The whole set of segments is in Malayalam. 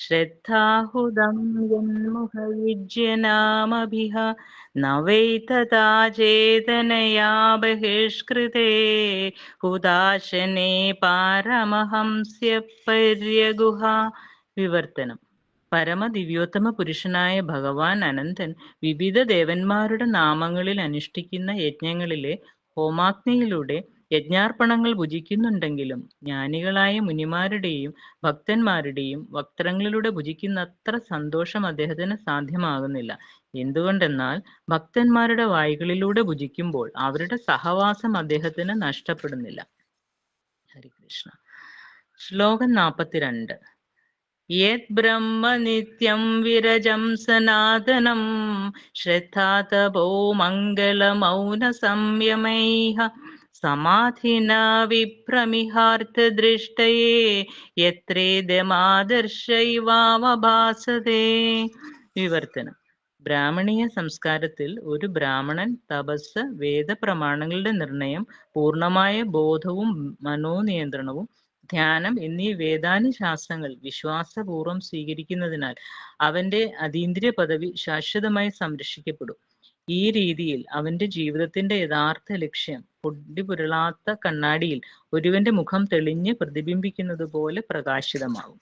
ശ്രദ്ധാഹുതം യന്മുഖയുജ്യനാമഭിഹ न वै तथा चेतनया बहिष्कृते हुदाशने പാരമഹംസ്യ പര്യഗുഹ വിവർത്തനം പരമദിവ്യോത്തമ പുരുഷനായ ഭഗവാൻ അനന്തൻ വിവിധ ദേവന്മാരുടെ നാമങ്ങളിൽ അനുഷ്ഠിക്കുന്ന യജ്ഞങ്ങളിലെ ഹോമാഗ്നിയിലൂടെ യജ്ഞാർപ്പണങ്ങൾ ഭുജിക്കുന്നുണ്ടെങ്കിലും ജ്ഞാനികളായ മുനിമാരുടെയും ഭക്തന്മാരുടെയും വക്ത്രങ്ങളിലൂടെ ഭുജിക്കുന്നത്ര സന്തോഷം അദ്ദേഹത്തിന് സാധ്യമാകുന്നില്ല. എന്തുകൊണ്ടെന്നാൽ ഭക്തന്മാരുടെ വായികളിലൂടെ ഭുജിക്കുമ്പോൾ അവരുടെ സഹവാസം അദ്ദേഹത്തിന് നഷ്ടപ്പെടുന്നില്ല. ഹരികൃഷ്ണ ശ്ലോകം നാൽപ്പത്തിരണ്ട്. യത് ബ്രഹ്മ നിത്യം വിരജം സനാതനം. ശ്രദ്ധാതപോ മംഗളമൗന സംയമൈഹ സമാധിന വിഭ്രമിഹാർത്ഥദൃഷ്ടയേ യത്രേദമാദർശൈവാവഭാസതേ വിവർത്തനം. ബ്രാഹ്മണീയ സംസ്കാരത്തിൽ ഒരു ബ്രാഹ്മണൻ തപസ് വേദപ്രമാണങ്ങളുടെ നിർണയം പൂർണമായ ബോധവും മനോനിയന്ത്രണവും ധ്യാനം എന്നീ വേദാനുശാസ്ത്രങ്ങൾ വിശ്വാസപൂർവം സ്വീകരിക്കുന്നതിനാൽ അവന്റെ അതീന്ദ്രിയ പദവി ശാശ്വതമായി സംരക്ഷിക്കപ്പെടും. ഈ രീതിയിൽ അവന്റെ ജീവിതത്തിന്റെ യഥാർത്ഥ ലക്ഷ്യം പൊടിപുരളാത്ത കണ്ണാടിയിൽ ഒരുവന്റെ മുഖം തെളിഞ്ഞ് പ്രതിബിംബിക്കുന്നത് പോലെ പ്രകാശിതമാവും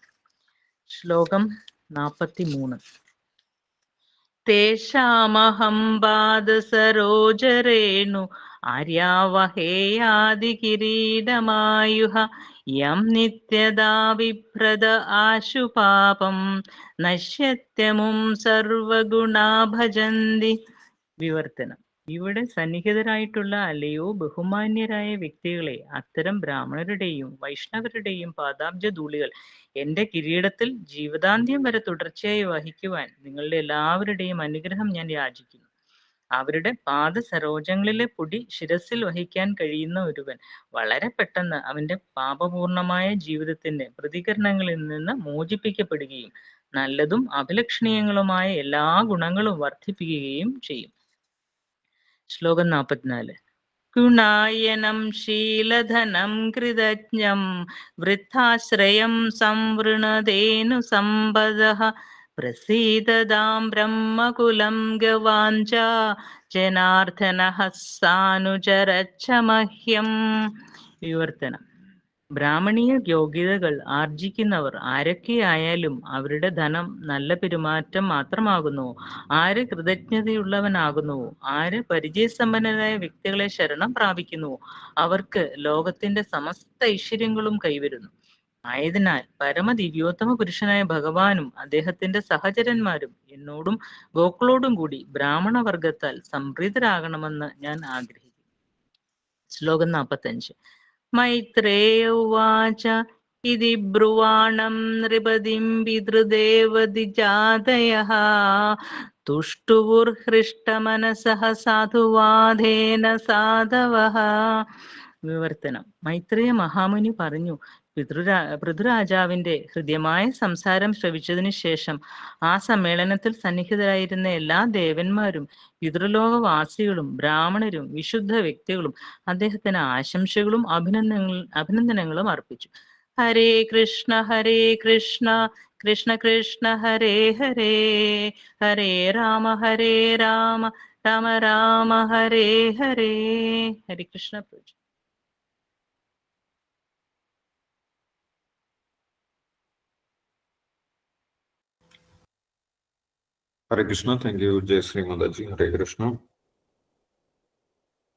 ശ്ലോകം നാൽപ്പത്തി മൂന്ന് തേഷാമഹം പാദസരോജരേണു ആര്യാവഹേയാദികിരീടമായുഹ യം നിത്യദാ വിഭ്രത ആശു പാപം നശ്യത്യമും സർവഗുണാ ഭജന്തി വിവർത്തനം. ഇവിടെ സന്നിഹിതരായിട്ടുള്ള അല്ലയോ ബഹുമാന്യരായ വ്യക്തികളെ അത്തരം ബ്രാഹ്മണരുടെയും വൈഷ്ണവരുടെയും പാദാബ്ജ ധൂളികൾ എന്റെ കിരീടത്തിൽ ജീവിതാന്ത്യം വരെ തുടർച്ചയായി വഹിക്കുവാൻ നിങ്ങളുടെ എല്ലാവരുടെയും അനുഗ്രഹം ഞാൻ യാചിക്കുന്നു. അവരുടെ പാദസരോജങ്ങളിലെ പൊടി ശിരസിൽ വഹിക്കാൻ കഴിയുന്ന ഒരുവൻ വളരെ പെട്ടെന്ന് അവന്റെ പാപപൂർണമായ ജീവിതത്തിന്റെ പ്രതികരണങ്ങളിൽ നിന്ന് മോചിപ്പിക്കപ്പെടുകയും നല്ലതും അഭിലഷണീയങ്ങളുമായ എല്ലാ ഗുണങ്ങളും വർദ്ധിപ്പിക്കുകയും ചെയ്യും. ശ്ലോകം നാൽപ്പത്തിനാല് ഗുണായനം ശീലധനം കൃതജ്ഞം വൃദ്ധാശ്രയം സംവൃണതേനു സമ്പദ പ്രസീദതാം ബ്രഹ്മകുലം ഗവാഞ്ച ജനാർദ്ദന സാനുചരച്ച മഹ്യം വിവർത്തനം. ബ്രാഹ്മണീയ യോഗ്യതകൾ ആർജിക്കുന്നവർ ആരൊക്കെയായാലും അവരുടെ ധനം നല്ല പെരുമാറ്റം മാത്രമാകുന്നു. ആര് കൃതജ്ഞതയുള്ളവനാകുന്നു? ആര് പരിചയസമ്പന്നരായ വ്യക്തികളെ ശരണം പ്രാപിക്കുന്നു? അവർക്ക് ലോകത്തിന്റെ സമസ്ത ഐശ്വര്യങ്ങളും കൈവരുന്നു. ആയതിനാൽ പരമദിവ്യോത്തമ പുരുഷനായ ഭഗവാനും അദ്ദേഹത്തിന്റെ സഹചരന്മാരും എന്നോടും ഗോക്കളോടും കൂടി ബ്രാഹ്മണ വർഗത്താൽ സംപ്രീതരാകണമെന്ന് ഞാൻ ആഗ്രഹിക്കുന്നു. ശ്ലോകം നാൽപ്പത്തഞ്ച് മൈത്രേയ ഉവാച. ഇതി ബ്രുവാണം നൃപതിം പിതൃദേവതിജാതയഃ തുഷ്ടുവുർഹൃഷ്ടമനസഃ സാധുവാധേന സാധവ വിവർത്തനം. മൈത്രേയ മഹാമുനി പറഞ്ഞു പിതൃരാ പൃഥുരാജാവിന്റെ ഹൃദ്യമായ സംസാരം ശ്രവിച്ചതിനു ശേഷം ആ സമ്മേളനത്തിൽ സന്നിഹിതരായിരുന്ന എല്ലാ ദേവന്മാരും പിതൃലോകവാസികളും ബ്രാഹ്മണരും വിശുദ്ധ വ്യക്തികളും അദ്ദേഹത്തിന് ആശംസകളും അഭിനന്ദനങ്ങൾ അഭിനന്ദനങ്ങളും അർപ്പിച്ചു. Hare Krishna Hare Krishna Krishna Krishna Hare Hare Hare Rama Hare Rama Rama Rama Hare Hare. Hari Krishna Puja. Hare Krishna. Thank you Jayashree Mataji Hare Krishna.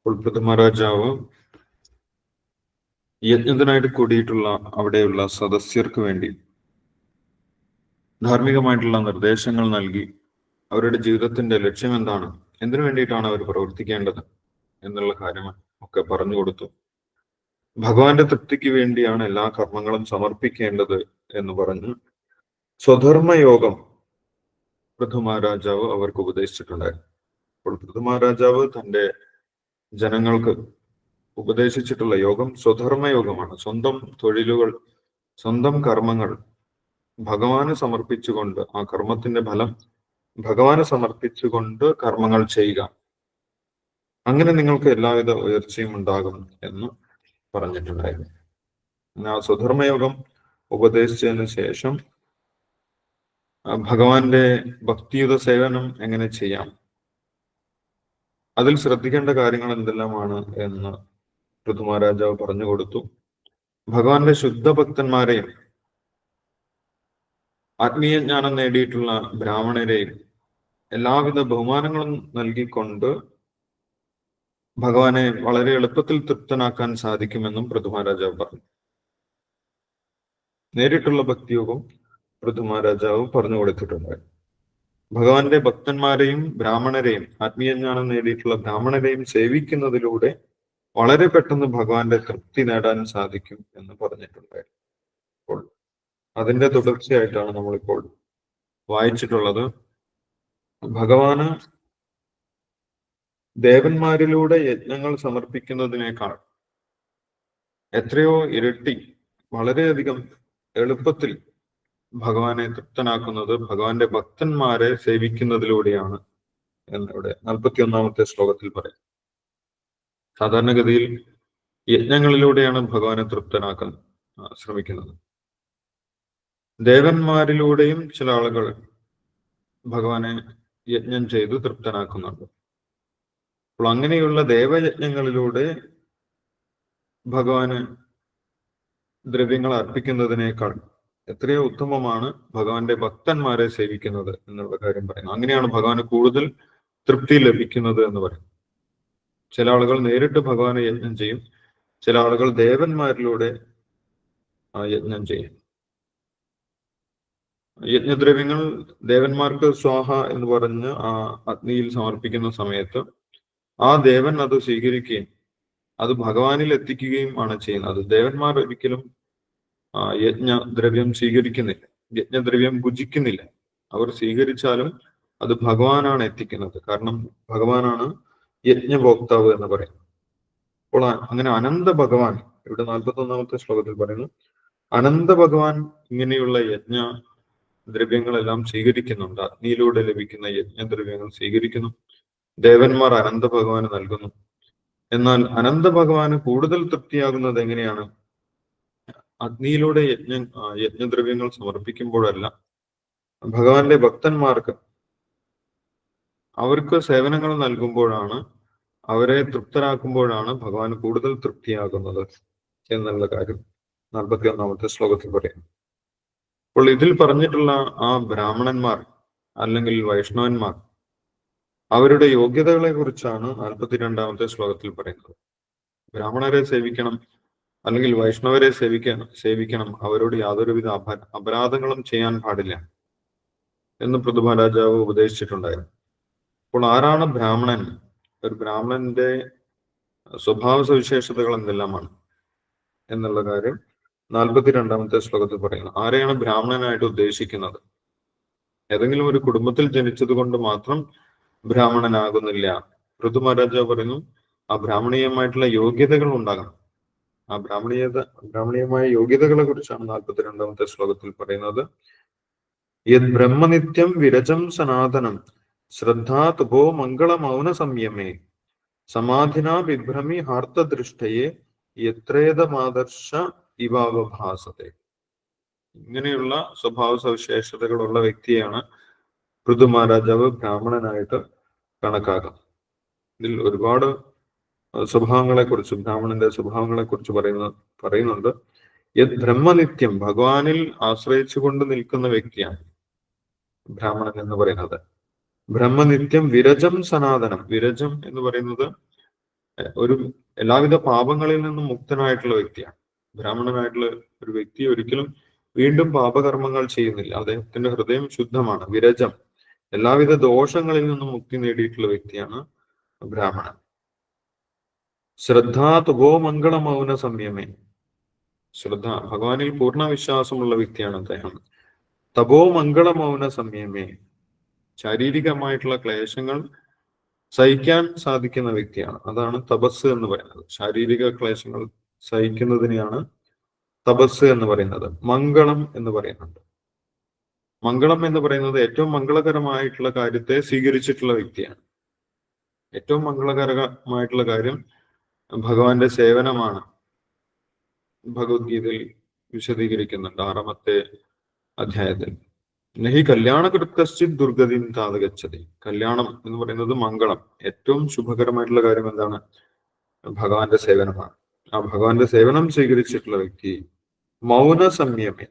ഉൾപ്രഥമ രാജാവ് യജ്ഞത്തിനായിട്ട് കൂടിയിട്ടുള്ള അവിടെയുള്ള സദസ്യർക്ക് വേണ്ടി ധാർമ്മികമായിട്ടുള്ള നിർദ്ദേശങ്ങൾ നൽകി. അവരുടെ ജീവിതത്തിന്റെ ലക്ഷ്യം എന്താണ്? എന്തിനു വേണ്ടിയിട്ടാണ് അവർ പ്രവർത്തിക്കേണ്ടത് എന്നുള്ള കാര്യം ഒക്കെ പറഞ്ഞു കൊടുത്തു. ഭഗവാന്റെ തൃപ്തിക്ക് വേണ്ടിയാണ് എല്ലാ കർമ്മങ്ങളും സമർപ്പിക്കേണ്ടത് എന്ന് പറഞ്ഞ് സ്വധർമ്മയോഗം പൃഥുമഹാരാജാവ് അവർക്ക് ഉപദേശിച്ചിട്ടുണ്ടായിരുന്നു അപ്പോൾ പൃഥുമഹാരാജാവ് തന്റെ ജനങ്ങൾക്ക് ഉപദേശിച്ചിട്ടുള്ള യോഗം സ്വധർമ്മ യോഗമാണ്. സ്വന്തം തൊഴിലുകൾ സ്വന്തം കർമ്മങ്ങൾ ഭഗവാന് സമർപ്പിച്ചുകൊണ്ട് ആ കർമ്മത്തിന്റെ ഫലം ഭഗവാന് സമർപ്പിച്ചുകൊണ്ട് കർമ്മങ്ങൾ ചെയ്യുക. അങ്ങനെ നിങ്ങൾക്ക് എല്ലാവിധ ഉയർച്ചയും ഉണ്ടാകും എന്ന് പറഞ്ഞിട്ടുണ്ടായിരുന്നു. ആ സ്വധർമ്മയോഗം ഉപദേശിച്ചതിന് ശേഷം ഭഗവാന്റെ ഭക്തിയുത സേവനം എങ്ങനെ ചെയ്യാം? അതിൽ ശ്രദ്ധിക്കേണ്ട കാര്യങ്ങൾ എന്തെല്ലാമാണ് എന്ന് ഋതുമഹാരാജാവ് പറഞ്ഞു കൊടുത്തു. ഭഗവാന്റെ ശുദ്ധ ഭക്തന്മാരെയും ആത്മീയ ജ്ഞാനം നേടിയിട്ടുള്ള ബ്രാഹ്മണരെയും എല്ലാവിധ ബഹുമാനങ്ങളും നൽകിക്കൊണ്ട് ഭഗവാനെ വളരെ എളുപ്പത്തിൽ തൃപ്തനാക്കാൻ സാധിക്കുമെന്നും പൃഥു പറഞ്ഞു. നേരിട്ടുള്ള ഭക്തിയോഗം പൃഥു മഹാരാജാവ് പറഞ്ഞു കൊടുത്തിട്ടുണ്ട്. ഭഗവാന്റെ ഭക്തന്മാരെയും ബ്രാഹ്മണരെയും ആത്മീയജ്ഞാനം നേടിയിട്ടുള്ള ബ്രാഹ്മണരെയും സേവിക്കുന്നതിലൂടെ വളരെ പെട്ടെന്ന് ഭഗവാന്റെ തൃപ്തി നേടാനും സാധിക്കും എന്ന് പറഞ്ഞിട്ടുണ്ടായിരുന്നു അപ്പോൾ അതിന്റെ തുടർച്ചയായിട്ടാണ് നമ്മളിപ്പോൾ വായിച്ചിട്ടുള്ളത്. ഭഗവാന് ദേവന്മാരിലൂടെ യജ്ഞങ്ങൾ സമർപ്പിക്കുന്നതിനേക്കാൾ എത്രയോ ഇരട്ടി വളരെയധികം എളുപ്പത്തിൽ ഭഗവാനെ തൃപ്തനാക്കുന്നത് ഭഗവാന്റെ ഭക്തന്മാരെ സേവിക്കുന്നതിലൂടെയാണ് എന്നിവിടെ നാൽപ്പത്തി ഒന്നാമത്തെ ശ്ലോകത്തിൽ പറയും. സാധാരണഗതിയിൽ യജ്ഞങ്ങളിലൂടെയാണ് ഭഗവാനെ തൃപ്തനാക്കാൻ ശ്രമിക്കുന്നത്. ദേവന്മാരിലൂടെയും ചില ആളുകൾ ഭഗവാനെ യജ്ഞം ചെയ്ത് തൃപ്തനാക്കുന്നുണ്ട്. അപ്പോൾ അങ്ങനെയുള്ള ദേവയജ്ഞങ്ങളിലൂടെ ഭഗവാന് ദ്രവ്യങ്ങൾ അർപ്പിക്കുന്നതിനേക്കാൾ എത്രയോ ഉത്തമമാണ് ഭഗവാന്റെ ഭക്തന്മാരെ സേവിക്കുന്നത് എന്നുള്ള കാര്യം പറയുന്നു. അങ്ങനെയാണ് ഭഗവാന് കൂടുതൽ തൃപ്തി ലഭിക്കുന്നത് എന്ന് പറയും ചില ആളുകൾ നേരിട്ട് ഭഗവാനെ യജ്ഞം ചെയ്യും ചില ആളുകൾ ദേവന്മാരിലൂടെ യജ്ഞം ചെയ്യും. യജ്ഞദ്രവ്യങ്ങൾ ദേവന്മാർക്ക് സ്വാഹ എന്ന് പറഞ്ഞ് ആ അഗ്നിയിൽ സമർപ്പിക്കുന്ന സമയത്ത് ആ ദേവൻ അത് സ്വീകരിക്കുകയും അത് ഭഗവാനിൽ എത്തിക്കുകയും ആണ് ചെയ്യുന്നത്. ദേവന്മാർ ഒരിക്കലും യജ്ഞദ്രവ്യം സ്വീകരിക്കുന്നില്ല. യജ്ഞദ്രവ്യം ഭുജിക്കുന്നില്ല. അവർ സ്വീകരിച്ചാലും അത് ഭഗവാനാണ് എത്തിക്കുന്നത്. കാരണം ഭഗവാനാണ് യജ്ഞഭോക്താവ് എന്ന് പറയുന്നത്. അപ്പോൾ അങ്ങനെ അനന്ത ഭഗവാൻ ഇവിടെ നാൽപ്പത്തി ഒന്നാമത്തെ ശ്ലോകത്തിൽ പറയുന്നു അനന്ത ഭഗവാൻ ഇങ്ങനെയുള്ള യജ്ഞ ദ്രവ്യങ്ങളെല്ലാം സ്വീകരിക്കുന്നുണ്ട്. അഗ്നിയിലൂടെ ലഭിക്കുന്ന യജ്ഞദ്രവ്യങ്ങൾ സ്വീകരിക്കുന്നു. ദേവന്മാർ അനന്ത ഭഗവാന് നൽകുന്നു. എന്നാൽ അനന്ത ഭഗവാന് കൂടുതൽ തൃപ്തിയാകുന്നത് എങ്ങനെയാണ്? അഗ്നിയിലൂടെ യജ്ഞ യജ്ഞദ്രവ്യങ്ങൾ സമർപ്പിക്കുമ്പോഴല്ല ഭഗവാന്റെ ഭക്തന്മാർക്ക് അവർക്ക് സേവനങ്ങൾ നൽകുമ്പോഴാണ് അവരെ തൃപ്തരാക്കുമ്പോഴാണ് ഭഗവാൻ കൂടുതൽ തൃപ്തിയാകുന്നത് എന്നുള്ള കാര്യം നാൽപ്പത്തി ഒന്നാമത്തെ ശ്ലോകത്തിൽ പറയുന്നു. അപ്പോൾ ഇതിൽ പറഞ്ഞിട്ടുള്ള ആ ബ്രാഹ്മണന്മാർ അല്ലെങ്കിൽ വൈഷ്ണവന്മാർ അവരുടെ യോഗ്യതകളെ കുറിച്ചാണ് നാൽപ്പത്തിരണ്ടാമത്തെ ശ്ലോകത്തിൽ പറയുന്നത്. ബ്രാഹ്മണരെ സേവിക്കണം അല്ലെങ്കിൽ വൈഷ്ണവരെ സേവിക്കണം സേവിക്കണം. അവരോട് യാതൊരുവിധ അപ അപരാധങ്ങളും ചെയ്യാൻ പാടില്ല എന്ന് പൃഥുമഹാരാജാവ് ഉപദേശിച്ചിട്ടുണ്ടായിരുന്നു. അപ്പോൾ ആരാണ് ബ്രാഹ്മണൻ? ഒരു ബ്രാഹ്മണന്റെ സ്വഭാവ സവിശേഷതകൾ എന്തെല്ലാമാണ് എന്നുള്ള കാര്യം നാൽപ്പത്തിരണ്ടാമത്തെ ശ്ലോകത്തിൽ പറയുന്നു. ആരെയാണ് ബ്രാഹ്മണനായിട്ട് ഉദ്ദേശിക്കുന്നത്? ഏതെങ്കിലും ഒരു കുടുംബത്തിൽ ജനിച്ചത് കൊണ്ട് മാത്രം ബ്രാഹ്മണനാകുന്നില്ല. ഋതു മഹാരാജാവ് പറയുന്നു ആ ബ്രാഹ്മണീയമായിട്ടുള്ള യോഗ്യതകൾ ഉണ്ടാകണം. ആ ബ്രാഹ്മണീയത ബ്രാഹ്മണീയമായ യോഗ്യതകളെ കുറിച്ചാണ് നാൽപ്പത്തിരണ്ടാമത്തെ ശ്ലോകത്തിൽ പറയുന്നത്. യത് ബ്രഹ്മനിത്യം വിരജം സനാതനം ശ്രദ്ധാ തുപോ മംഗള മൗന സംയമേ സമാധിന വിഭ്രമി ഹാർത്തദൃഷ്ടയെ യത്രേതമാദർശ ഇവാവഭാസത്തെ. ഇങ്ങനെയുള്ള സ്വഭാവ സവിശേഷതകളുള്ള വ്യക്തിയാണ് പൃഥു മഹാരാജാവ് ബ്രാഹ്മണനായിട്ട് കണക്കാക്കാം. ഇതിൽ ഒരുപാട് സ്വഭാവങ്ങളെ കുറിച്ചും ബ്രാഹ്മണന്റെ സ്വഭാവങ്ങളെ കുറിച്ച് പറയുന്ന പറയുന്നുണ്ട്. യത് ബ്രഹ്മനിത്യം ഭഗവാനിൽ ആശ്രയിച്ചുകൊണ്ട് നിൽക്കുന്ന വ്യക്തിയാണ് ബ്രാഹ്മണൻ എന്ന് പറയുന്നത്. ബ്രഹ്മനിത്യം വിരജം സനാതനം. വിരജം എന്ന് പറയുന്നത് ഒരു എല്ലാവിധ പാപങ്ങളിൽ നിന്നും മുക്തനായിട്ടുള്ള വ്യക്തിയാണ്. ബ്രാഹ്മണനായിട്ടുള്ള ഒരു വ്യക്തി ഒരിക്കലും വീണ്ടും പാപകർമ്മങ്ങൾ ചെയ്യുന്നില്ല. അദ്ദേഹത്തിന്റെ ഹൃദയം ശുദ്ധമാണ്. വിരജം. എല്ലാവിധ ദോഷങ്ങളിൽ നിന്നും മുക്തി നേടിയിട്ടുള്ള വ്യക്തിയാണ് ബ്രാഹ്മണൻ. ശ്രദ്ധാ ഗോമംഗളമൗന മംഗള മൗന സംയമേ. ശ്രദ്ധ ഭഗവാനിൽ പൂർണ വിശ്വാസമുള്ള വ്യക്തിയാണ് അദ്ദേഹം. തപോ മംഗളമൗന സംയമേ. ശാരീരികമായിട്ടുള്ള ക്ലേശങ്ങൾ സഹിക്കാൻ സാധിക്കുന്ന വ്യക്തിയാണ്. അതാണ് തപസ് എന്ന് പറയുന്നത്. ശാരീരിക ക്ലേശങ്ങൾ സഹിക്കുന്നതിനെയാണ് തപസ് എന്ന് പറയുന്നത്. മംഗളം എന്ന് പറയുന്നുണ്ട്. മംഗളം എന്ന് പറയുന്നത് ഏറ്റവും മംഗളകരമായിട്ടുള്ള കാര്യത്തെ സ്വീകരിച്ചിട്ടുള്ള വ്യക്തിയാണ്. ഏറ്റവും മംഗളകരമായിട്ടുള്ള കാര്യം ഭഗവാന്റെ സേവനമാണ് ഭഗവത്ഗീതയിൽ വിശദീകരിക്കുന്നുണ്ട് ആറാമത്തെ അധ്യായത്തിൽ. നഹി കല്യാണകൃത്യശ്ചിത് ദുർഗതി താതകച്ചതി കല്യാണം എന്ന് പറയുന്നത് മംഗളം. ഏറ്റവും ശുഭകരമായിട്ടുള്ള കാര്യം എന്താണ്? ഭഗവാന്റെ സേവനമാണ്. ആ ഭഗവാന്റെ സേവനം സ്വീകരിച്ചിട്ടുള്ള വ്യക്തി മൗന സംയമേ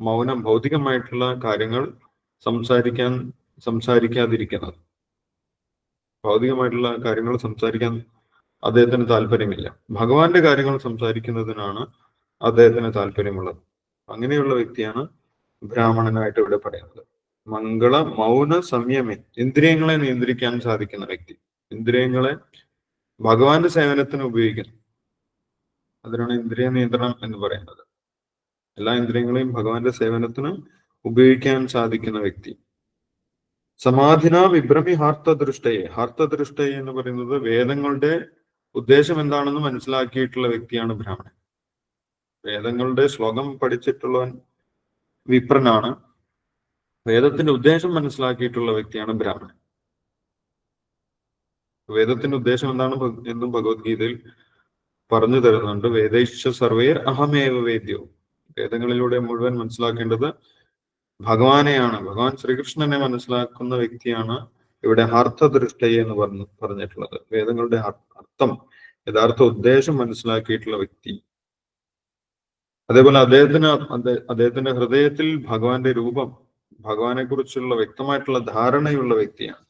മൗനം ഭൗതികമായിട്ടുള്ള കാര്യങ്ങൾ സംസാരിക്കാൻ സംസാരിക്കാതിരിക്കുന്നത്. ഭൗതികമായിട്ടുള്ള കാര്യങ്ങൾ സംസാരിക്കാൻ അദ്ദേഹത്തിന് താല്പര്യമില്ല. ഭഗവാന്റെ കാര്യങ്ങൾ സംസാരിക്കുന്നതിനാണ് അദ്ദേഹത്തിന് താല്പര്യമുള്ളത്. അങ്ങനെയുള്ള വ്യക്തിയാണ് ബ്രാഹ്മണനായിട്ട് ഇവിടെ പറയുന്നത്. മംഗള മൗന സംയമി. ഇന്ദ്രിയങ്ങളെ നിയന്ത്രിക്കാൻ സാധിക്കുന്ന വ്യക്തി. ഇന്ദ്രിയങ്ങളെ ഭഗവാന്റെ സേവനത്തിന് ഉപയോഗിക്കുന്നു. അതിനാണ് ഇന്ദ്രിയ നിയന്ത്രണം എന്ന് പറയുന്നത്. എല്ലാ ഇന്ദ്രിയങ്ങളെയും ഭഗവാന്റെ സേവനത്തിന് ഉപയോഗിക്കാൻ സാധിക്കുന്ന വ്യക്തി. സമാധിന വിഭ്രമി ഹാർത്തദൃഷ്ടയെ. ഹാർത്തദൃഷ്ടയെ എന്ന് പറയുന്നത് വേദങ്ങളുടെ ഉദ്ദേശം എന്താണെന്ന് മനസ്സിലാക്കിയിട്ടുള്ള വ്യക്തിയാണ് ബ്രാഹ്മണൻ. വേദങ്ങളുടെ ശ്ലോകം പഠിച്ചിട്ടുള്ളവൻ വിപ്രനാണ്. വേദത്തിന്റെ ഉദ്ദേശം മനസ്സിലാക്കിയിട്ടുള്ള വ്യക്തിയാണ് ബ്രാഹ്മണൻ. വേദത്തിന്റെ ഉദ്ദേശം എന്താണ് എന്നും ഭഗവത്ഗീതയിൽ പറഞ്ഞു തരുന്നുണ്ട്. വേദൈശ്വ സർവേർ അഹമേവ വേദ്യോ. വേദങ്ങളിലൂടെ മുഴുവൻ മനസ്സിലാക്കേണ്ടത് ഭഗവാനെയാണ്. ഭഗവാൻ ശ്രീകൃഷ്ണനെ മനസ്സിലാക്കുന്ന വ്യക്തിയാണ് ഇവിടെ അർത്ഥദൃഷ്ടയെ എന്ന് പറഞ്ഞു പറഞ്ഞിട്ടുള്ളത്. വേദങ്ങളുടെ അർത്ഥം യഥാർത്ഥ ഉദ്ദേശം മനസ്സിലാക്കിയിട്ടുള്ള വ്യക്തി. അതേപോലെ അദ്ദേഹത്തിന് അദ്ദേ- അദ്ദേഹത്തിന്റെ ഹൃദയത്തിൽ ഭഗവാന്റെ രൂപം ഭഗവാനെ കുറിച്ചുള്ള വ്യക്തമായിട്ടുള്ള ധാരണയുള്ള വ്യക്തിയാണ്.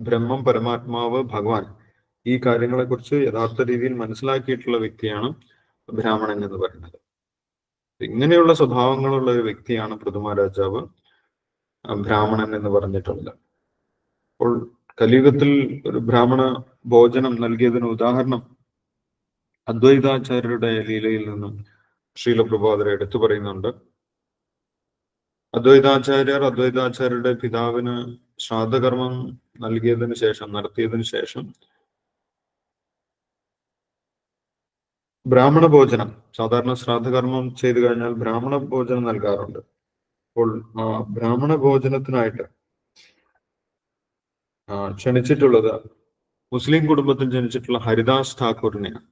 ബ്രഹ്മം പരമാത്മാവ് ഭഗവാൻ ഈ കാര്യങ്ങളെ കുറിച്ച് യഥാർത്ഥ രീതിയിൽ മനസ്സിലാക്കിയിട്ടുള്ള വ്യക്തിയാണ് ബ്രാഹ്മണൻ എന്ന് പറയുന്നത്. ഇങ്ങനെയുള്ള സ്വഭാവങ്ങളുള്ള ഒരു വ്യക്തിയാണ് പ്രഥമ രാജാവ്. ബ്രാഹ്മണൻ എന്ന് പറഞ്ഞിട്ടുള്ളത് അപ്പോൾ കലിയുഗത്തിൽ ഒരു ബ്രാഹ്മണ ഭോജനം നൽകിയതിന് ഉദാഹരണം അദ്വൈതാചാര്യരുടെ ലീലയിൽ നിന്നും ശ്രീലപ്രഭാതര എടുത്തു പറയുന്നുണ്ട്. അദ്വൈതാചാര്യർ അദ്വൈതാചാര്യരുടെ പിതാവിന് ശ്രാദ്ധകർമ്മം നൽകിയതിനു ശേഷം നടത്തിയതിനു ശേഷം ബ്രാഹ്മണ ഭോജനം സാധാരണ ശ്രാദ്ധകർമ്മം ചെയ്തു കഴിഞ്ഞാൽ ബ്രാഹ്മണ ഭോജനം നൽകാറുണ്ട്. അപ്പോൾ ബ്രാഹ്മണ ഭോജനത്തിനായിട്ട് ക്ഷണിച്ചിട്ടുള്ളത് മുസ്ലിം കുടുംബത്തിൽ ജനിച്ചിട്ടുള്ള ഹരിദാസ് ഠാക്കൂറിനെയാണ്.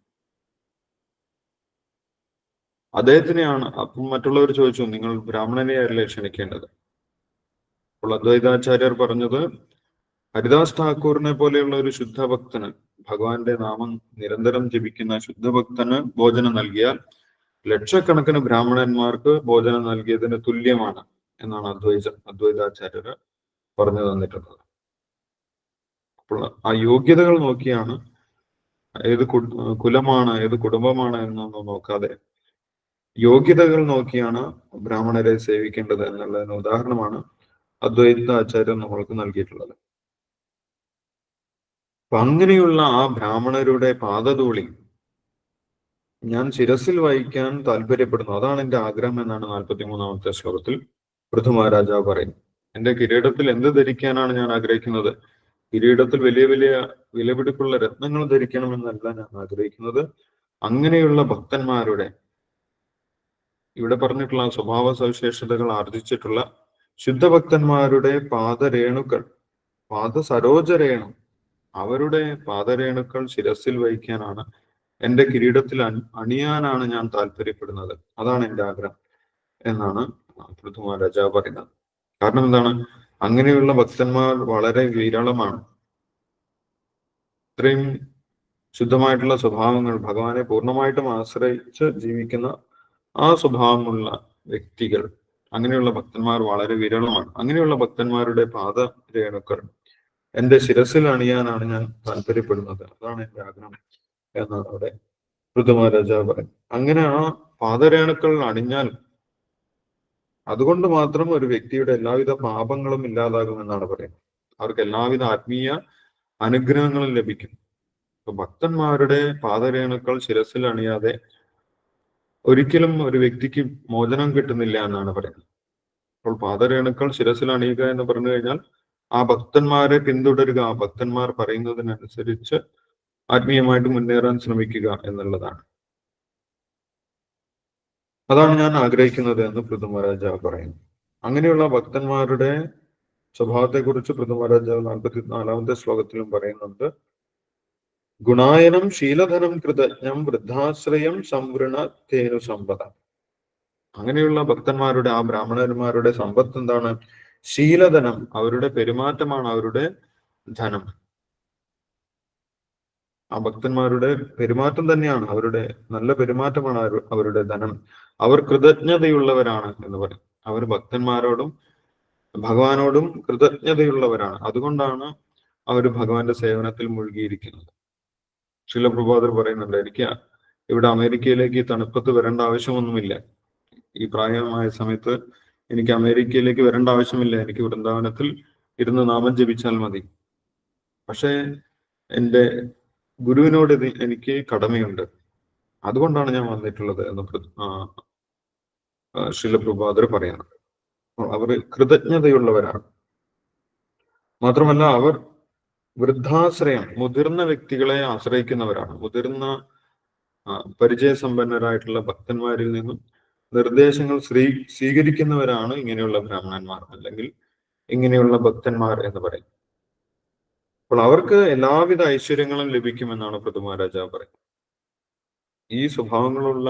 അദ്ദേഹത്തിനെയാണ് അപ്പം മറ്റുള്ളവർ ചോദിച്ചു നിങ്ങൾ ബ്രാഹ്മണനെയല്ലേ ക്ഷണിക്കേണ്ടത്? അപ്പോൾ അദ്വൈതാചാര്യർ പറഞ്ഞത് ഹരിദാസ് ഠാക്കൂറിനെ പോലെയുള്ള ഒരു ശുദ്ധഭക്തന് ഭഗവാന്റെ നാമം നിരന്തരം ജപിക്കുന്ന ശുദ്ധഭക്തന് ഭോജനം നൽകിയാൽ ലക്ഷക്കണക്കിന് ബ്രാഹ്മണന്മാർക്ക് ഭോജനം നൽകിയതിന് തുല്യമാണ് എന്നാണ് അദ്വൈത അദ്വൈതാചാര്യർ പറഞ്ഞു തന്നിട്ടുള്ളത്. അപ്പോൾ ആ യോഗ്യതകൾ നോക്കിയാണ് ഏത് കുലമാണ് ഏത് കുടുംബമാണ് എന്നൊന്നും നോക്കാതെ യോഗ്യതകൾ നോക്കിയാണ് ബ്രാഹ്മണരെ സേവിക്കേണ്ടത് എന്നുള്ളതിന് ഉദാഹരണമാണ് അദ്വൈത ആചാര്യൻ നമ്മൾക്ക് നൽകിയിട്ടുള്ളത്. അപ്പൊ അങ്ങനെയുള്ള ആ ബ്രാഹ്മണരുടെ പാദധൂളി ഞാൻ ശിരസിൽ വഹിക്കാൻ താല്പര്യപ്പെടുന്നു. അതാണ് എന്റെ ആഗ്രഹം എന്നാണ് നാൽപ്പത്തി മൂന്നാമത്തെ ശ്ലോകത്തിൽ പൃഥു മഹാരാജാവ് പറയുന്നത്. എന്റെ കിരീടത്തിൽ എന്ത് ധരിക്കാനാണ് ഞാൻ ആഗ്രഹിക്കുന്നത്? കിരീടത്തിൽ വലിയ വലിയ വിലപിടിപ്പുള്ള രത്നങ്ങൾ ധരിക്കണമെന്നല്ല ഞാൻ ആഗ്രഹിക്കുന്നത്. അങ്ങനെയുള്ള ഭക്തന്മാരുടെ ഇവിടെ പറഞ്ഞിട്ടുള്ള സ്വഭാവ സവിശേഷതകൾ ആർജിച്ചിട്ടുള്ള ശുദ്ധഭക്തന്മാരുടെ പാദരേണുക്കൾ പാദസരോജരേണു അവരുടെ പാദരേണുക്കൾ ശിരസിൽ വഹിക്കാനാണ് എന്റെ കിരീടത്തിൽ അണിയാനാണ് ഞാൻ താല്പര്യപ്പെടുന്നത്. അതാണ് എന്റെ ആഗ്രഹം എന്നാണ് പൃഥ്വ രാജാവ് പറയുന്നത്. കാരണം എന്താണ്? അങ്ങനെയുള്ള ഭക്തന്മാർ വളരെ വിരളമാണ്. ഇത്രയും ശുദ്ധമായിട്ടുള്ള സ്വഭാവങ്ങൾ ഭഗവാനെ പൂർണമായിട്ടും ആശ്രയിച്ച് ജീവിക്കുന്ന ആ സ്വഭാവമുള്ള വ്യക്തികൾ അങ്ങനെയുള്ള ഭക്തന്മാർ വളരെ വിരളമാണ്. അങ്ങനെയുള്ള ഭക്തന്മാരുടെ പാദരേണുക്കൾ എന്റെ ശിരസിൽ അണിയാനാണ് ഞാൻ താല്പര്യപ്പെടുന്നത്. അതാണ് എന്റെ ആഗ്രഹം. എന്നാണ് അവിടെ ഋതുമഹാരാജാവ് പറയുന്നത്. അങ്ങനെ ആ പാതരേണുക്കൾ അണിഞ്ഞാൽ അതുകൊണ്ട് മാത്രം ഒരു വ്യക്തിയുടെ എല്ലാവിധ പാപങ്ങളും ഇല്ലാതാകുമെന്നാണ് പറയുന്നത്. അവർക്ക് എല്ലാവിധ ആത്മീയ അനുഗ്രഹങ്ങളും ലഭിക്കും. അപ്പൊ ഭക്തന്മാരുടെ പാതരേണുക്കൾ ശിരസിൽ അണിയാതെ ഒരിക്കലും ഒരു വ്യക്തിക്ക് മോചനം കിട്ടുന്നില്ല എന്നാണ് പറയുന്നത്. അപ്പോൾ പാതരേണുക്കൾ ശിരസിൽ അണിയുക എന്ന് പറഞ്ഞു കഴിഞ്ഞാൽ ആ ഭക്തന്മാരെ പിന്തുടരുക ആ ഭക്തന്മാർ പറയുന്നതിനനുസരിച്ച് ആത്മീയമായിട്ട് മുന്നേറാൻ ശ്രമിക്കുക എന്നുള്ളതാണ്. അതാണ് ഞാൻ ആഗ്രഹിക്കുന്നത് എന്ന് പൃഥ്വരാജ പറയുന്നു. അങ്ങനെയുള്ള ഭക്തന്മാരുടെ സ്വഭാവത്തെക്കുറിച്ച് പൃഥ്വരാജ നാൽപ്പത്തി നാലാമത്തെ ശ്ലോകത്തിലും പറയുന്നുണ്ട്. ഗുണായനം ശീലധനം കൃതജ്ഞം വൃദ്ധാശ്രയം സംവൃണ തേനു സമ്പദ. അങ്ങനെയുള്ള ഭക്തന്മാരുടെ ആ ബ്രാഹ്മണന്മാരുടെ സമ്പത്ത് എന്താണ്? ശീലധനം അവരുടെ പെരുമാറ്റമാണ് അവരുടെ ധനം. ആ ഭക്തന്മാരുടെ പെരുമാറ്റം തന്നെയാണ്. അവരുടെ നല്ല പെരുമാറ്റമാണ് അവരുടെ ധനം. അവർ കൃതജ്ഞതയുള്ളവരാണ് എന്ന് പറയും. അവർ ഭക്തന്മാരോടും ഭഗവാനോടും കൃതജ്ഞതയുള്ളവരാണ്. അതുകൊണ്ടാണ് അവർ ഭഗവാന്റെ സേവനത്തിൽ മുഴുകിയിരിക്കുന്നത്. ശിലപ്രഭാതർ പറയുന്നുണ്ടായിരിക്കുക ഇവിടെ അമേരിക്കയിലേക്ക് തണുപ്പത്ത് വരേണ്ട ആവശ്യമൊന്നുമില്ല. ഈ പ്രായമായ സമയത്ത് എനിക്ക് അമേരിക്കയിലേക്ക് വരേണ്ട ആവശ്യമില്ല. എനിക്ക് വൃന്ദാവനത്തിൽ ഇരുന്ന് നാമം ജപിച്ചാൽ മതി. പക്ഷേ എന്റെ ഗുരുവിനോട് ഇത് എനിക്ക് കടമയുണ്ട്. അതുകൊണ്ടാണ് ഞാൻ വന്നിട്ടുള്ളത് എന്ന് ശിലപ്രഭാതർ പറയുന്നത് അവർ കൃതജ്ഞതയുള്ളവരാണ്. മാത്രമല്ല അവർ വൃദ്ധാശ്രയം മുതിർന്ന വ്യക്തികളെ ആശ്രയിക്കുന്നവരാണ്. മുതിർന്ന പരിചയസമ്പന്നരായിട്ടുള്ള ഭക്തന്മാരിൽ നിന്നും നിർദ്ദേശങ്ങൾ സ്വീ സ്വീകരിക്കുന്നവരാണ് ഇങ്ങനെയുള്ള ബ്രാഹ്മണന്മാർ. അല്ലെങ്കിൽ ഇങ്ങനെയുള്ള ഭക്തന്മാർ എന്ന് പറയും. അപ്പോൾ അവർക്ക് എല്ലാവിധ ഐശ്വര്യങ്ങളും ലഭിക്കുമെന്നാണ് പ്രഥമ രാജാവ് പറയുന്നത്. ഈ സ്വഭാവങ്ങളുള്ള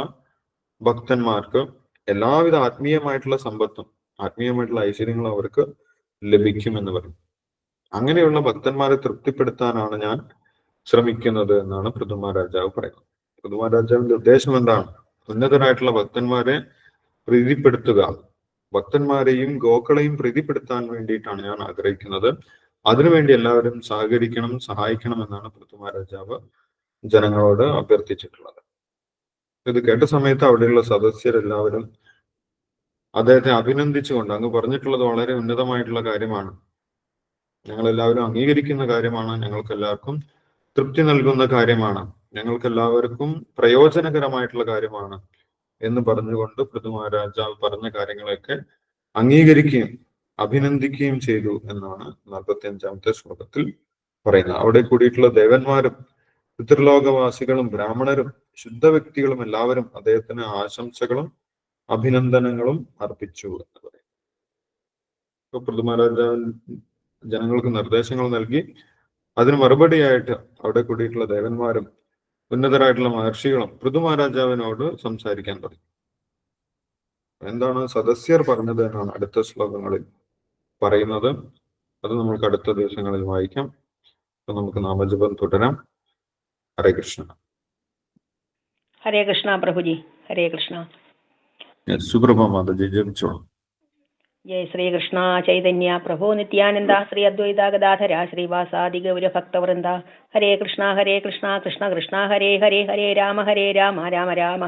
ഭക്തന്മാർക്ക് എല്ലാവിധ ആത്മീയമായിട്ടുള്ള സമ്പത്തും ആത്മീയമായിട്ടുള്ള ഐശ്വര്യങ്ങളും അവർക്ക് ലഭിക്കുമെന്ന് പറയും. അങ്ങനെയുള്ള ഭക്തന്മാരെ തൃപ്തിപ്പെടുത്താനാണ് ഞാൻ ശ്രമിക്കുന്നത് എന്നാണ് പ്രഥമ രാജാവ് പറയുന്നത്. പ്രഥമ രാജാവിന്റെ ഉദ്ദേശം എന്താണ്? ഉന്നതരായിട്ടുള്ള ഭക്തന്മാരെ പ്രീതിപ്പെടുത്തുക. ഭക്തന്മാരെയും ഗോക്കളെയും പ്രീതിപ്പെടുത്താൻ വേണ്ടിയിട്ടാണ് ഞാൻ ആഗ്രഹിക്കുന്നത്. അതിനുവേണ്ടി എല്ലാവരും സഹകരിക്കണം സഹായിക്കണം എന്നാണ് പ്രഥമ രാജാവ് ജനങ്ങളോട് അഭ്യർത്ഥിച്ചിട്ടുള്ളത്. ഇത് കേട്ട സമയത്ത് അവിടെയുള്ള സദസ്യരെല്ലാവരും അദ്ദേഹത്തെ അഭിനന്ദിച്ചുകൊണ്ട് അങ്ങ് പറഞ്ഞിട്ടുള്ളത് വളരെ ഉന്നതമായിട്ടുള്ള കാര്യമാണ്. ഞങ്ങൾ എല്ലാവരും അംഗീകരിക്കുന്ന കാര്യമാണ് ഞങ്ങൾക്ക് എല്ലാവർക്കും തൃപ്തി നൽകുന്ന കാര്യമാണ് ഞങ്ങൾക്ക് എല്ലാവർക്കും പ്രയോജനകരമായിട്ടുള്ള കാര്യമാണ് എന്ന് പറഞ്ഞുകൊണ്ട് പൃഥ്വ രാജാവ് പറഞ്ഞ കാര്യങ്ങളൊക്കെ അംഗീകരിക്കുകയും അഭിനന്ദിക്കുകയും ചെയ്തു എന്നാണ് നാൽപ്പത്തി അഞ്ചാമത്തെ ശ്ലോകത്തിൽ പറയുന്നത്. അവിടെ കൂടിയിട്ടുള്ള ദേവന്മാരും പിതൃലോകവാസികളും ബ്രാഹ്മണരും ശുദ്ധ വ്യക്തികളും എല്ലാവരും അദ്ദേഹത്തിന് ആശംസകളും അഭിനന്ദനങ്ങളും അർപ്പിച്ചു എന്ന് പറയും ഇപ്പൊ ജനങ്ങൾക്ക് നിർദ്ദേശങ്ങൾ നൽകി. അതിന് മറുപടിയായിട്ട് അവിടെ കൂടിയിട്ടുള്ള ദേവന്മാരും ഉന്നതരായിട്ടുള്ള മഹർഷികളും പൃഥുമഹാരാജാവിനോട് സംസാരിക്കാൻ തുടങ്ങി. എന്താണ് സദസ്യർ പറഞ്ഞത് എന്നാണ് അടുത്ത ശ്ലോകങ്ങളിൽ പറയുന്നത്. അത് നമുക്ക് അടുത്ത ദിവസങ്ങളിൽ വായിക്കാം. അപ്പൊ നമുക്ക് നാമജപം തുടരാം. ഹരേ കൃഷ്ണ. ഹരേ കൃഷ്ണ പ്രഭുജി. ഹരേ കൃഷ്ണ. സുപ്രഭ മാതാജി ജപിച്ചോളൂ. ജയ ശ്രീകൃഷ്ണ ചൈതന്യ പ്രഭോ നിത്യാനന്ദ ശ്രീ അദ്വൈത ഗദാധര ശ്രീവാസാദി ഗൗര ഭക്തവൃന്ദ ഹരേ കൃഷ്ണ ഹരേ കൃഷ്ണ കൃഷ്ണ കൃഷ്ണ ഹരേ ഹരേ ഹരേ രാമ ഹരേ രാമ രാമ രാമ.